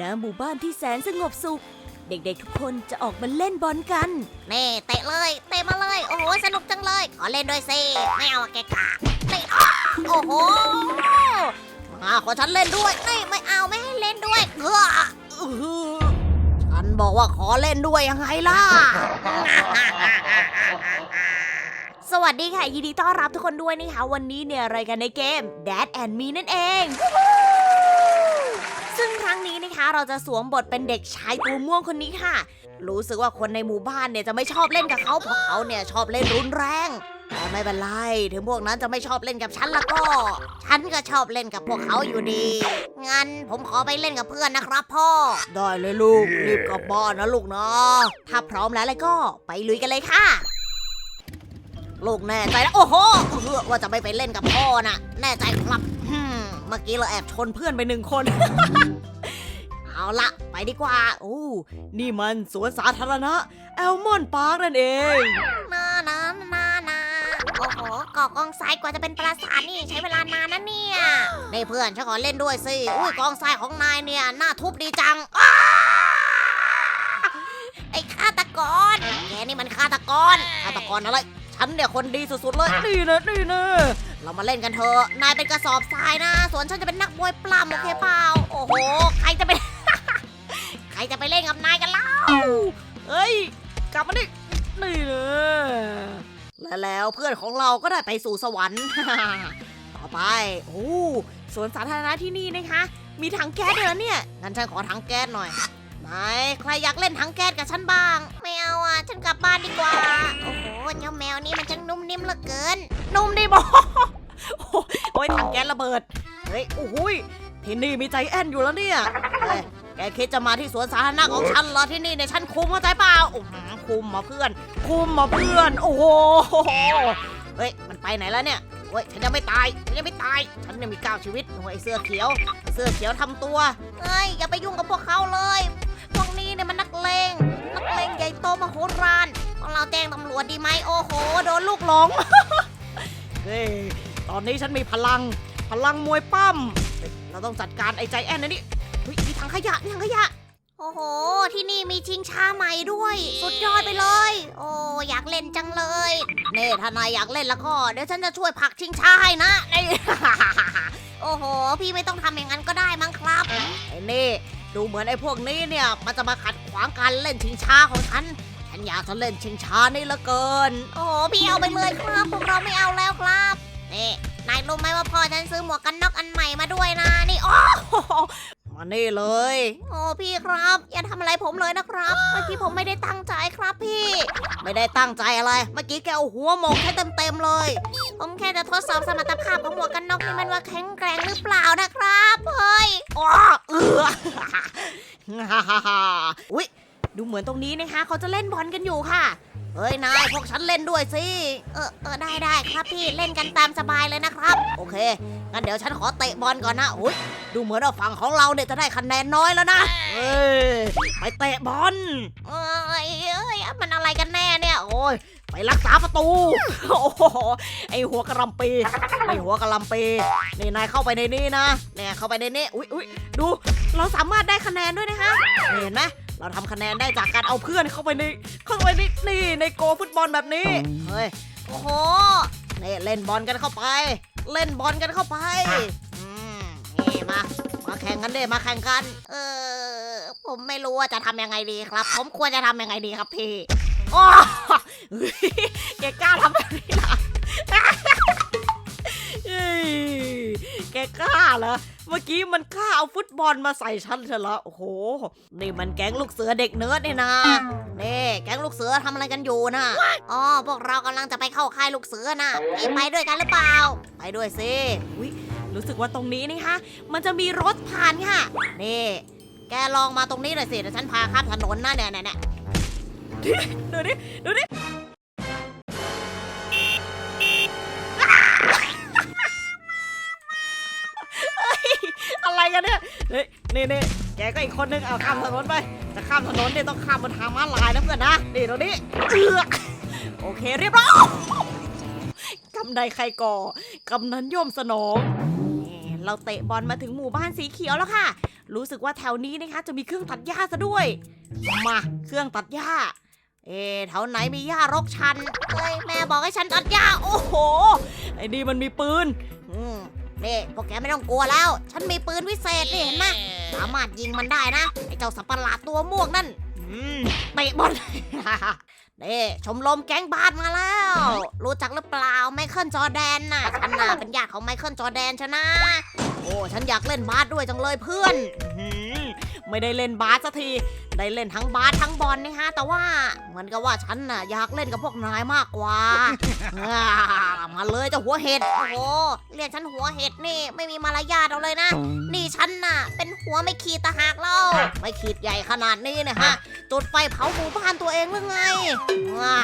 ณหมู่บ้านที่แสนสงบสุข เด็กๆทุกคนจะออกมาเล่นบอลกัน นี่เตะเลยเตะมาเลย โอ้โห สนุกจังเลย ขอเล่นด้วยสิไม่เอาอะแกกากนี่อ้าโอ้โหมาขอฉันเล่นด้วยนี่ไม่เอาไม่ให้เล่นด้วยเอออื้อหือฉันบอกว่าขอเล่นด้วยยังไงล่ะ สวัสดีค่ะ ยินดีต้อนรับทุกคนด้วยนะคะวันนี้เนี่ยรายการในเกม Dad and Me นั่นเอง ซึ่งครั้งนี้นะคะเราจะสวมบทเป็นเด็กชายตัวม่วงคนนี้ค่ะ รู้สึกว่าคนในหมู่บ้านเนี่ยจะไม่ชอบเล่นกับเขาเพราะเขาเนี่ยชอบเล่นรุนแรงแต่ไม่เป็นไรถึงพวกนั้นจะไม่ชอบเล่นกับฉันแล้วก็ ฉันก็ชอบเล่นกับพวกเขาอยู่ดี งั้นผมขอไปเล่นกับเพื่อนนะครับพ่อ ได้เลยลูกรีบกลับบ้านนะลูกนะถ้าพร้อมแล้วแล้วก็ไปลุยกันเลยค่ะ ลูกแน่ใจแล้วโอ้โหเออว่าจะไม่ไปเล่นกับพ่อน่ะแน่ใจครับอืม เมื่อกี้เราแอบชนเพื่อนไปหนึ่งคน เอาละไปดีกว่าโอ้นี่มันสวนสาธารณะแอลมอนพาร์คนั่นเองนานานานาโอ้โหก่อกองทรายกว่าจะเป็นปราสาทนี่ใช้เวลานานนะเนี่ยในเพื่อนฉันขอเล่นด้วยสิอุ้ยกองทรายของนายเนี่ยน่าทุบดีจังอ้าไอ้ฆาตกรแกนี่มันฆาตกรฆาตกรอะไรฉันเนี่ยคนดีสุดๆเลยนี่นะนี่นะ เรามาเล่นกันเถอะ นายเป็นกระสอบทรายนะ ส่วนฉันจะเป็นนักมวยปล้ำโอเคเปล่า โอ้โห ใครจะเป็นใครจะไปเล่นกับนายกันเล่าเอ้ย กลับมาดินี่นะและแล้วเพื่อนของเราก็ได้ไปสู่สวรรค์ ต่อไป โอ้สวนสาธารณะที่นี่นะคะ มีถังแก๊สด้วยเหรอเนี่ย งั้นฉันขอถังแก๊สหน่อยนายใครอยากเล่นถังแก๊สกับฉันบ้าง เอาอะฉันกลับบ้านดีกว่า โอ้โหเจ้าแมวนี่มันช่างนุ่มนิ่มเหลือเกิน นุ่มดิบอโอ้ยถังแก๊สระเบิด เฮ้ยโอ้โหยที่นี่มีใจแอนอยู่แล้วเนี่ยเฮ้ยแกคิดจะมาที่สวนสาธารณะของฉันเหรอที่นี่เนี่ยฉันคุมเข้าใจเปล่าโอ้โหคุมมาเพื่อน คุมมาเพื่อน โอ้โหเฮ้ยมันไปไหนแล้วเนี่ยเฮ้ยฉันยังไม่ตายฉันยังไม่ตายฉันยังมีเก้าชีวิตโอ้ยไอ้เสื้อเขียวไอ้เสื้อเขียวทำตัวเฮ้ยอย่าไปยุ่งกับพวกเขาเลย พวกนี้เนี่ยมันนักเลง มโหฬารพวกเราแจ้งตำรวจดีไหมโอ้โห โดนลูกหลงเฮ้ยตอนนี้ฉันมีพลัง พลังมวยปั้ม เราต้องจัดการไอ้ใจแอนนะนี่เฮ้ยมีถังขยะมีถังขยะ โอ้โห ที่นี่มีชิงช้าใหม่ด้วย สุดยอดไปเลย โอ้อยากเล่นจังเลยเน่ถ้านายอยากเล่นแล้วก็เดี๋ยวฉันจะช่วยผลักชิงช้าให้นะนี่ โอ้โห พี่ไม่ต้องทำอย่างนั้นก็ได้มั้งครับไอ้นี่ ดูเหมือนไอ้พวกนี้เนี่ยมันจะมาขัดขวางการเล่นชิงช้าของฉัน ฉันอยากจะเล่นชิงช้านี่เหละเกิน โอ้โหพี่เอาไปเลยครับพวกเราไม่เอาแล้วครับนี่นายรู้ไหมว่าพ่อฉันซื้อหมวกกันน็อกอันใหม่มาด้วยนะนี่โอ้ มานี่เลยโอ้พี่ครับ อย่าทำอะไรผมเลยนะครับ เมื่อกี้ผมไม่ได้ตั้งใจครับพี่ ไม่ได้ตั้งใจอะไร เมื่อกี้แกเอาหัวหมงแค่เต็มๆเลย ผมแค่จะทดสอบสมรรถภาพของหมวกกันน็อกนี่มันว่าแข็งแกร่งหรือเปล่านะครับเฮ้ยอ้อเออฮ่าฮ่าฮ่าอุ๊ยดูเหมือนตรงนี้นะคะ เขาจะเล่นบอลกันอยู่ค่ะ เฮ้ย นาย พวกฉันเล่นด้วยสิ เออเออได้ได้ครับพี่เล่นกันตามสบายเลยนะครับ โอเค งั้นเดี๋ยวฉันขอเตะบอลก่อนนะอุ้ยดูเหมือนว่าฝั่งของเราเนี่ยจะได้คะแนนน้อยแล้วนะ เอ้ย ไปเตะบอล เอ้ยเอ้ย มันอะไรกันแน่เนี่ย โอ้ย ไปรักษาประตู โอ้โห ไอหัวกระลำปีไอหัวกระลำปี นี่นายเข้าไปในนี้นะ เนี่ยเข้าไปในนี้ อุ๊ยอุ๊ยดู เราสามารถได้คะแนนด้วยนะคะเห็นไหม เราทำคะแนนได้จากการเอาเพื่อนเข้าไปในเข้าไปในนี่ในโกฟุตบอลแบบนี้ เฮ้ย โอ้โหนี่เล่นบอลกันเข้าไป เล่นบอลกันเข้าไปอืมนี่มา มาแข่งกันเด้มาแข่งกัน เออ ผมไม่รู้ว่าจะทำยังไงดีครับ ผมควรจะทำยังไงดีครับพี่อ้อเฮ้ยแกกล้าทำแบบนี้นะเฮ้ยแกกล้าเหรอ เมื่อกี้มันกล้าเอาฟุตบอลมาใส่ฉันเถอะละโอ้โห นี่มันแก๊งลูกเสือเด็กเนิร์ดนี่นะนี่แก๊งลูกเสือทำอะไรกันอยู่นะอ๋อพวกเรากำลังจะไปเข้าค่ายลูกเสือนะพี่ไปด้วยกันหรือเปล่า ไปด้วยสิรู้สึกว่าตรงนี้นี่คะมันจะมีรถผ่านค่ะนี่แกลองมาตรงนี้หน่อยสิเดี๋ยวฉันพาข้ามถนนนะเนี่ยเนี่ยเนี่ยดูดิดูดิ อะไรกันเนี่ยนี่นี่แกก็อีกคนนึงเอาข้ามถนนไป จะข้ามถนนเนี่ยต้องข้ามบนทางม้าลายนะเพื่อนนะนี่ตรงนี้เอือโอเคเรียบร้อยกำใดใครก่อกำนั้นย่อมสนองเราเตะบอลมาถึงหมู่บ้านสีเขียวแล้วค่ะ รู้สึกว่าแถวนี้นะคะ จะมีเครื่องตัดหญ้าซะด้วย มา เครื่องตัดหญ้า เอ๊แถวไหนมีหญ้ารกชันเฮ้ยแม่บอกให้ฉันตัดหญ้า โอ้โอ้โหไอ้นี่มันมีปืน อืม นี่พวกแกไม่ต้องกลัวแล้ว ฉันมีปืนวิเศษนี่เห็นไหมสามารถยิงมันได้นะ ไอ้เจ้าสัตว์ประหลาดตัวม่วงนั่นอืมเตะบอลนี่ชมรมแก๊งบาสมาแล้ว รู้จักหรือเปล่าไมเคิลจอร์แดนน่ะฉันน่ะเป็นญาติของไมเคิลจอร์แดนชนะ โอ้ ฉันอยากเล่นบาสด้วยจังเลยเพื่อนอื้อหือ ไม่ได้เล่นบาสสักที ได้เล่นทั้งบาสทั้งบอลนะฮะ แต่ว่าเหมือนกับว่าฉันน่ะอยากเล่นกับพวกนายมากกว่า มาเลยเจ้าหัวเห็ด โอ้โห เรียกฉันหัวเห็ดนี่ไม่มีมารยาทเอาเลยนะ นี่ฉันน่ะ เป็นหัวไม่ขีดตะหากเล่า ไม่ขีดใหญ่ขนาดนี้นะฮะ จุดไฟเผาหมู่บ้านตัวเองหรือไงมา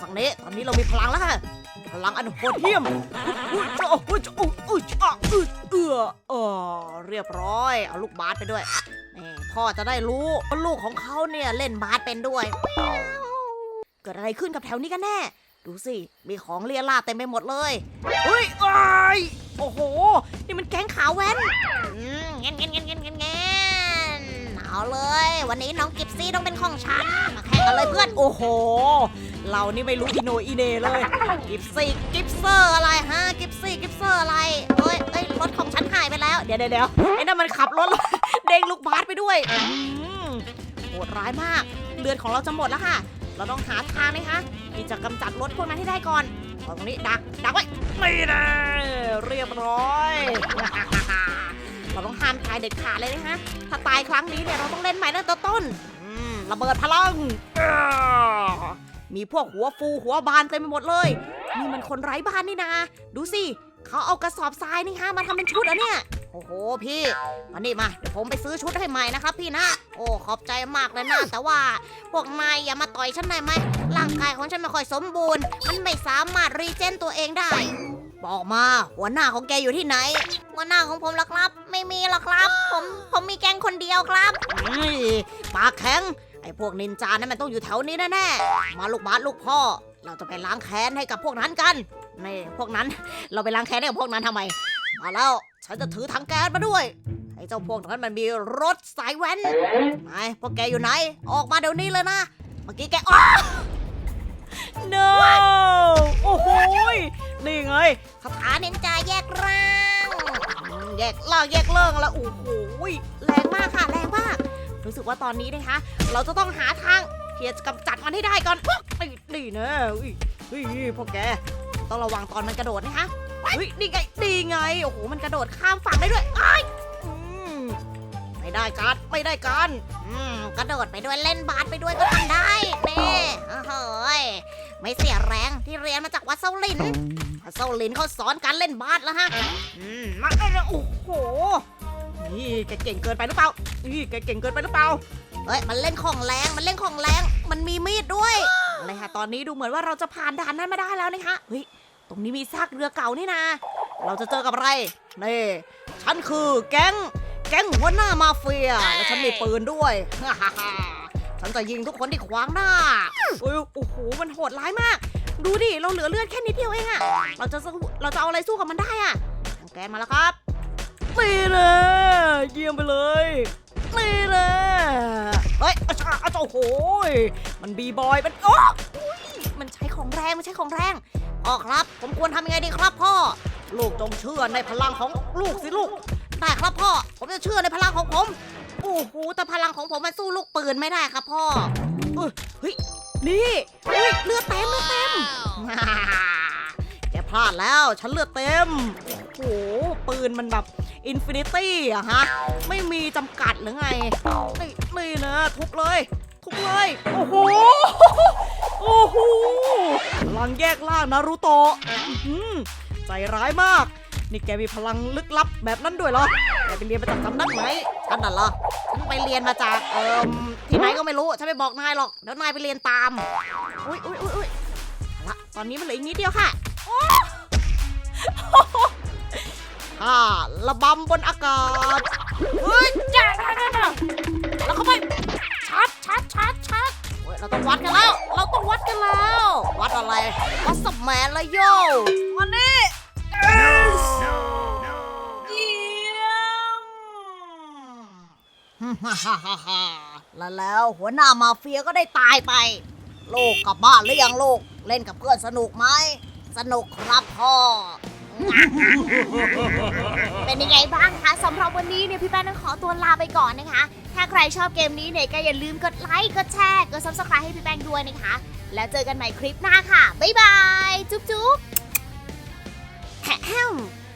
ฝั่งนี้ตอนนี้เรามีพลังแล้วค่ะพลังอันโหดเหี้ยมอุ๊ยอุ๊ยอุ๊ยอุ๊ยอุ๊ยอะอุ๊ยเอือเออเรียบร้อย เอาลูกบาสไปด้วย นี่พ่อจะได้รู้ว่าลูกของเขาเนี่ยเล่นบาสเป็นด้วย เกิดอะไรขึ้นกับแถวนี้กันแน่ ดูสิ มีของเลียราดเต็มไปหมดเลยเฮ้ยอ้ยโอ้โห นี่มันแก๊งขาวแว้นอืมเงี้ยเงี้ยเงี้ยเงี้ยเงี้ยเงี้ยเอาเลย วันนี้น้องกิฟซี่ต้องเป็นของฉัน มาแข่งกันเลยเพื่อน โอ้โห เรานี่ไม่รู้อีโนอีเนเลย กิฟซี่ กิฟเซอร์อะไรฮะ กิฟซี่ กิฟเซอร์อะไรเอ้ยเอ้ย รถของฉันหายไปแล้ว เดี๋ยวเดี๋ยวเดี๋ยวไอ้นั่นมันขับรถ เด้งลูกบาสไปด้วยอืมโหดร้ายมาก เลือดของเราจะหมดแล้วค่ะ เราต้องหาทางนะคะที่จะกำจัดรถพวกนั้นให้ได้ก่อนเอาตรงนี้ดักดักไว้ไม่นะเรียบร้อย เราต้องห้ามตายเด็ดขาดเลยนะคะถ้าตายครั้งนี้เนี่ยเราต้องเล่นใหม่ตั้งแต่ต้นอืมระเบิดพลังอ้ามีพวกหัวฟูหัวบานเต็มไปหมดเลยนี่มันคนไร้บ้านนี่นาดูสิ เขาเอากระสอบทรายนี่ฮะมาทำเป็นชุดอะเนี่ย โอ้โหพี่มานี่มาเดี๋ยวผมไปซื้อชุดให้ใหม่นะครับพี่นะ โอ้ขอบใจมากเลยนะแต่ว่า พวกนายอย่ามาต่อยฉันได้ไหมร่างกายของฉันไม่ค่อยสมบูรณ์ มันไม่สามารถรีเจนตัวเองได้ บอกมาหัวหน้าของแกอยู่ที่ไหน หัวหน้าของผมล่ะครับ ไม่มีหรอกครับ ผมผมมีแกงคนเดียวครับอุ้ยปากแข็งไอ้พวกนินจานั่นมันต้องอยู่แถวนี้แน่ๆมาลูกบาสลูกพ่อ เราจะไปล้างแค้นให้กับพวกนั้นกันนี่พวกนั้นเราไปล้างแค้นให้กับพวกนั้นทำไม มาแล้ว ฉันจะถือถังแก๊สมาด้วย ไอ้เจ้าพวกนั้นมันมีรถสายแว้นไหนพวกแกอยู่ไหน ออกมาเดี๋ยวนี้เลยนะ เมื่อกี้แกอ้า no โอ้โหยนี่ไงคาถานินจาแยกร่างอืมแยกล่างแยกเลิงแล้วโอ้โหยแรงมากค่ะแรงมาก รู้สึกว่าตอนนี้นะคะ เราจะต้องหาทางที่จะกำจัดมันให้ได้ก่อนนี่นี่นะอุ้ยเฮ้ยพวกแก ต้องระวังตอนมันกระโดดนะคะ เฮ้ยนี่ไงดีไง โอ้โห มันกระโดดข้ามฝั่งได้ด้วยอ้ายอืมไม่ได้การไม่ได้การอืมกระโดดไปด้วยเล่นบาสไปด้วยก็ทำได้เน่โอ้โหยไม่เสียแรงที่เรียนมาจากวัดเซาหลิน วัดเซาหลินเขาสอนการเล่นบาสแล้วฮะ อืมมาได้แล้วโอ้โห นี่แกเก่งเกินไปหรือเปล่านี่แกเก่งเกินไปหรือเปล่าเฮ้ย มันเล่นของแรง มันเล่นของแรง มันมีมีดด้วยอะไรค่ะตอนนี้ดูเหมือนว่าเราจะผ่านด่านนั้นมาได้แล้วนะคะเฮ้ย รงนี้มีซากเรือเก่านี่นาเราจะเจอกับอะไร นี่ ฉันคือแก๊ง แก๊งหัวหน้ามาเฟีย และฉันมีปืนด้วย ฉันจะยิงทุกคนที่ขวางหน้าเอ้ยโอ้โห มันโหดร้ายมาก ดูดิ เราเหลือเลือดแค่นิดเดียวเองอะเราจะเราจะเอาอะไรสู้กับมันได้อะแกนมาแล้วครับนี่เลยเยี่ยมไปเลยนี่เลยเฮ้ยอาจาอาโอ้โหมันบีบอย มันโอ้อุ๊ยมันใช้ของแรง มันใช้ของแรง พ่อครับ ผมควรทำยังไงดีครับพ่อ ลูกจงเชื่อในพลังของลูกสิลูก ได้ครับพ่อ ผมจะเชื่อในพลังของผม โอ้โห แต่พลังของผมมันสู้ลูกปืนไม่ได้ครับพ่อเฮ้ย นี่เฮ้ยเลือดเต็มเลือดเต็มแกพลาดแล้ว ฉันเลือดเต็ม โอ้โห ปืนมันแบบอินฟินิตี้อะฮะ ไม่มีจำกัดหรือไง นี่นี่นะทุบเลย ทุบเลย โอ้โห โอ้โหพลังแยกล่างนารูโตะอื้อหือใจร้ายมาก นี่แกมีพลังลึกลับแบบนั้นด้วยเหรอ แกไปเรียนมาจากสำนักไหนฉันน่ะเหรอฉันไปเรียนมาจากเอ่อที่ไหนก็ไม่รู้ ฉันไม่บอกนายหรอก เดี๋ยวนายไปเรียนตาม อุ้ยอุ้ยอุ้ยอุ้ยเอาละตอนนี้มันเหลืออีกนิดเดียวค่ะโอ้ฮ่าระบำบนอากาศเฮ้ยจ้าจ้าจ้าจ้าแล้วเข้าไป วัดกันแล้ว เราต้องวัดกันแล้ว วัดอะไร วัดสมแมนละโยวันนี้เยี่ยมฮ่าฮ่าฮ่าแล้วแล้วหัวหน้ามาเฟียก็ได้ตายไป ลูกกลับบ้านหรือยังลูก เล่นกับเพื่อนสนุกไหม สนุกครับพ่อ เป็นยังไงบ้างคะสำหรับวันนี้เนี่ยพี่แป้งต้องขอตัวลาไปก่อนนะคะ ถ้าใครชอบเกมนี้เนี่ยก็อย่าลืมกดไลค์ กดแชร์ กด subscribe ให้พี่แป้งด้วยนะคะ แล้วเจอกันใหม่คลิปหน้าค่ะ บ๊ายบาย จุ๊บจุ๊บแฮม